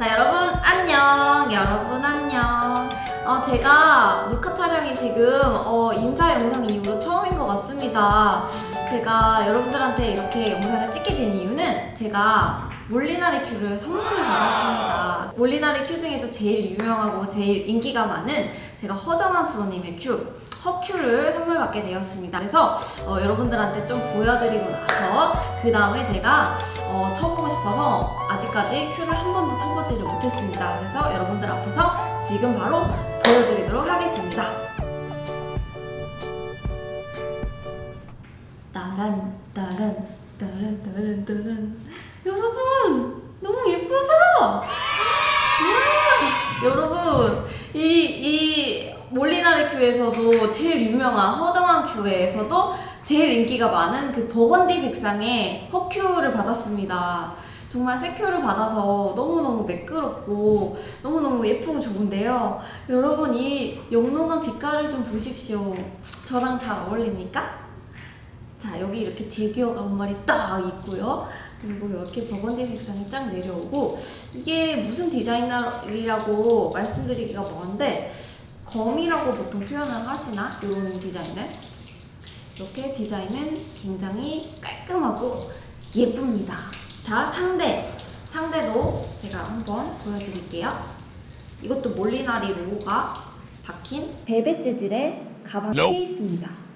자 여러분 안녕. 여러분 안녕. 어, 제가 녹화 촬영이 지금 어, 인사 영상 이후로 처음인 것 같습니다. 제가 여러분들한테 이렇게 영상을 찍게 된 이유는 제가 몰리나리 큐를 선물을 받았습니다 몰리나리 큐 중에도 제일 유명하고 제일 인기가 많은 제가 허정한 프로님의 큐 허큐를 선물 받게 되었습니다 그래서 어, 여러분들한테 좀 보여드리고 나서 그 다음에 제가 어, 쳐보고 싶어서 아직까지 큐를 한 번도 쳐보지를 못했습니다. 그래서 여러분들 앞에서 지금 바로 보여드리도록 하겠습니다. 따란 따란 따란 따란 따란 여러분 너무 예쁘죠? 와 여러분 이 이 몰리나리 큐에서도 제일 유명한 허정한 큐에서도 제일 인기가 많은 그 버건디 색상의 허큐를 받았습니다. 정말 새 큐를 받아서 너무너무 매끄럽고 너무너무 예쁘고 좋은데요. 여러분 이 영롱한 빛깔을 좀 보십시오. 저랑 잘 어울립니까? 자 여기 이렇게 제기어가 한 마리 딱 있고요. 그리고 이렇게 버건디 색상이 쫙 내려오고 이게 무슨 디자이너라고 말씀드리기가 뭐한데 검이라고 보통 표현을 하시나? 이런 디자인을 이렇게 디자인은 굉장히 깔끔하고 예쁩니다. 자, 상대. 상대도 제가 한번 보여드릴게요. 이것도 몰리나리 로고가 박힌 벨벳 재질의 가방 케이스입니다.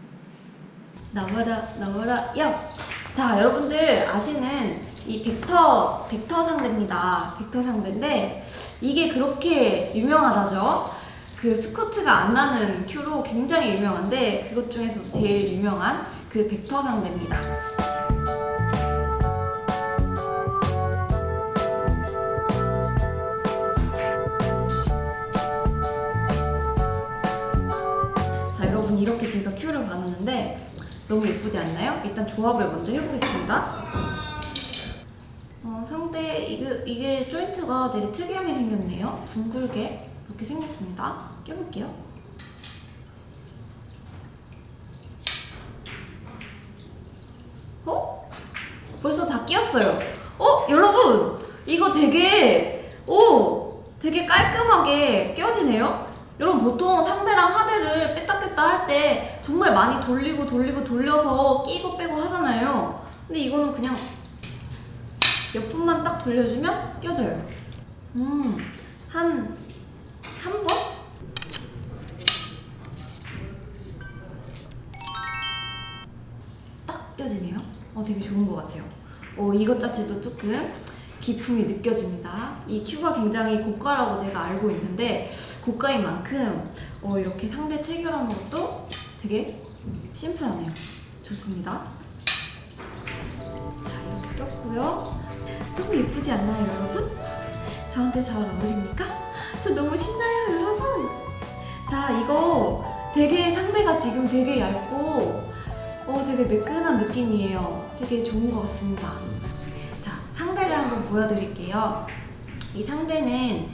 나와라, 나와라, 야! 자, 여러분들 아시는 이 벡터, 벡터 상대입니다. 벡터 상대인데 이게 그렇게 유명하다죠? 그 스커트가 안 나는 큐로 굉장히 유명한데 그것 중에서도 제일 유명한 그 벡터 상대입니다. 너무 예쁘지 않나요? 일단 조합을 먼저 해보겠습니다. 어, 상대 이게, 이게 조인트가 되게 특이하게 생겼네요. 둥글게 이렇게 생겼습니다. 껴볼게요. 어? 벌써 다 끼었어요. 어? 여러분! 이거 되게, 오! 되게 깔끔하게 껴지네요? 여러분 보통 상대랑 하대를 뺐다 뺐다 할 때 정말 많이 돌리고 돌리고 돌려서 끼고 빼고 하잖아요. 근데 이거는 그냥 몇 분만 딱 돌려주면 껴져요. 음, 한, 한 번? 딱 껴지네요. 어, 되게 좋은 것 같아요. 어, 이것 자체도 조금 기품이 느껴집니다. 이 큐가 굉장히 고가라고 제가 알고 있는데 고가인 만큼 어, 이렇게 상대 체결하는 것도 되게 심플하네요. 좋습니다. 자, 이렇게 꼈고요. 너무 예쁘지 않나요, 여러분? 저한테 잘 어울립니까? 저 너무 신나요, 여러분. 자, 이거 되게 상대가 지금 되게 얇고 어, 되게 매끈한 느낌이에요. 되게 좋은 것 같습니다. 자, 상대를 한번 보여드릴게요. 이 상대는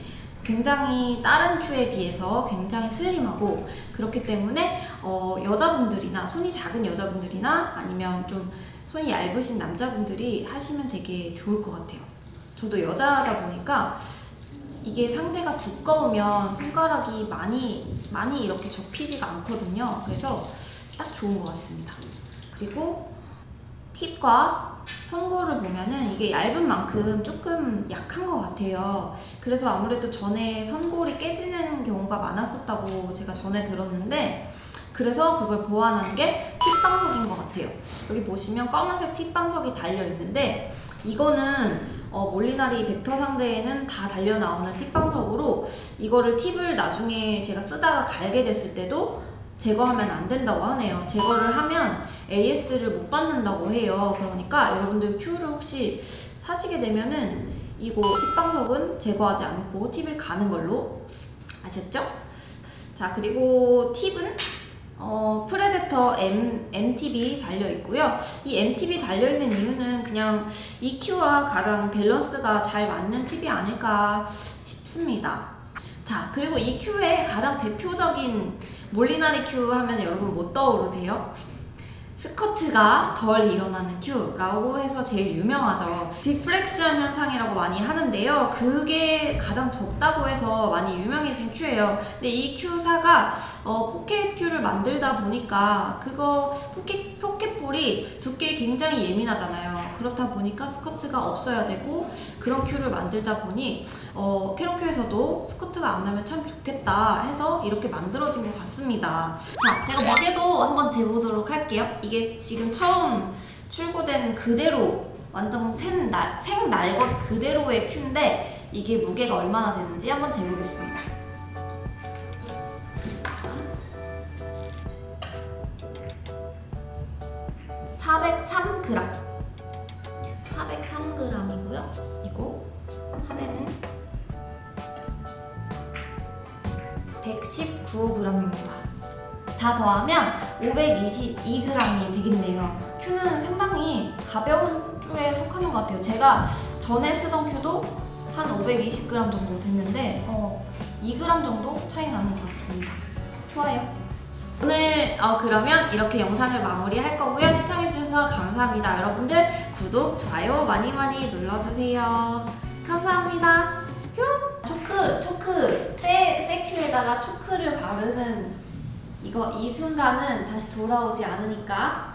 굉장히 다른 큐에 비해서 굉장히 슬림하고 그렇기 때문에 어, 여자분들이나 손이 작은 여자분들이나 아니면 좀 손이 얇으신 남자분들이 하시면 되게 좋을 것 같아요. 저도 여자다 보니까 이게 상대가 두꺼우면 손가락이 많이 많이 이렇게 접히지가 않거든요. 그래서 딱 좋은 것 같습니다. 그리고 팁과 선고를 보면은 이게 얇은 만큼 조금 약한 것 같아요. 그래서 아무래도 전에 선골이 깨지는 경우가 많았었다고 제가 전에 들었는데 그래서 그걸 보완한 게 팁방석인 것 같아요. 여기 보시면 검은색 팁방석이 달려 있는데 이거는 어, 몰리나리 벡터 상대에는 다 달려 나오는 팁방석으로 이거를 팁을 나중에 제가 쓰다가 갈게 됐을 때도 제거하면 안 된다고 하네요. 제거를 하면 AS를 못 받는다고 해요. 그러니까 여러분들 큐를 혹시 사시게 되면은 이거 팁방석은 제거하지 않고 팁을 가는 걸로 아셨죠? 자 그리고 팁은 어, 프레데터 M, MTB 달려 있고요. 이 MTB 달려 있는 이유는 그냥 이 큐와 가장 밸런스가 잘 맞는 팁이 아닐까 싶습니다. 자, 그리고 이 큐의 가장 대표적인 몰리나리 큐 하면 여러분 뭐 떠오르세요? 스커트가 덜 일어나는 큐라고 해서 제일 유명하죠. 디프렉션 현상이라고 많이 하는데요. 그게 가장 적다고 해서 많이 유명해진 큐예요. 근데 이 큐사가 어, 포켓 큐를 만들다 보니까 그거 포켓 포 켓볼이 두께에 굉장히 예민하잖아요. 그렇다 보니까 스커트가 없어야 되고 그런 큐를 만들다 보니 어, 캐럿큐에서도 스커트가 안 나면 참 좋겠다 해서 이렇게 만들어진 것 같습니다. 자, 제가 무게도 한번 재보도록 할게요. 이게 지금 처음 출고된 그대로 완전 생날, 생날 것 그대로의 큐인데 이게 무게가 얼마나 되는지 한번 재보겠습니다. 403g. 403g이고요. 이거 하나는 119g입니다. 다 더하면 522g이 되겠네요. 큐는 상당히 가벼운 쪽에 속하는 것 같아요. 제가 전에 쓰던 큐도 한 520g 정도 됐는데 어, 2g 정도 차이 나는 것 같습니다. 좋아요. 오늘 어, 그러면 이렇게 영상을 마무리할 거고요. 시청해주셔서 감사합니다. 여러분들 구독, 좋아요 많이 많이 눌러주세요. 감사합니다. 뿅! 초크, 초크, 새, 새 큐에다가 초크를 바르는 이거 이 순간은 다시 돌아오지 않으니까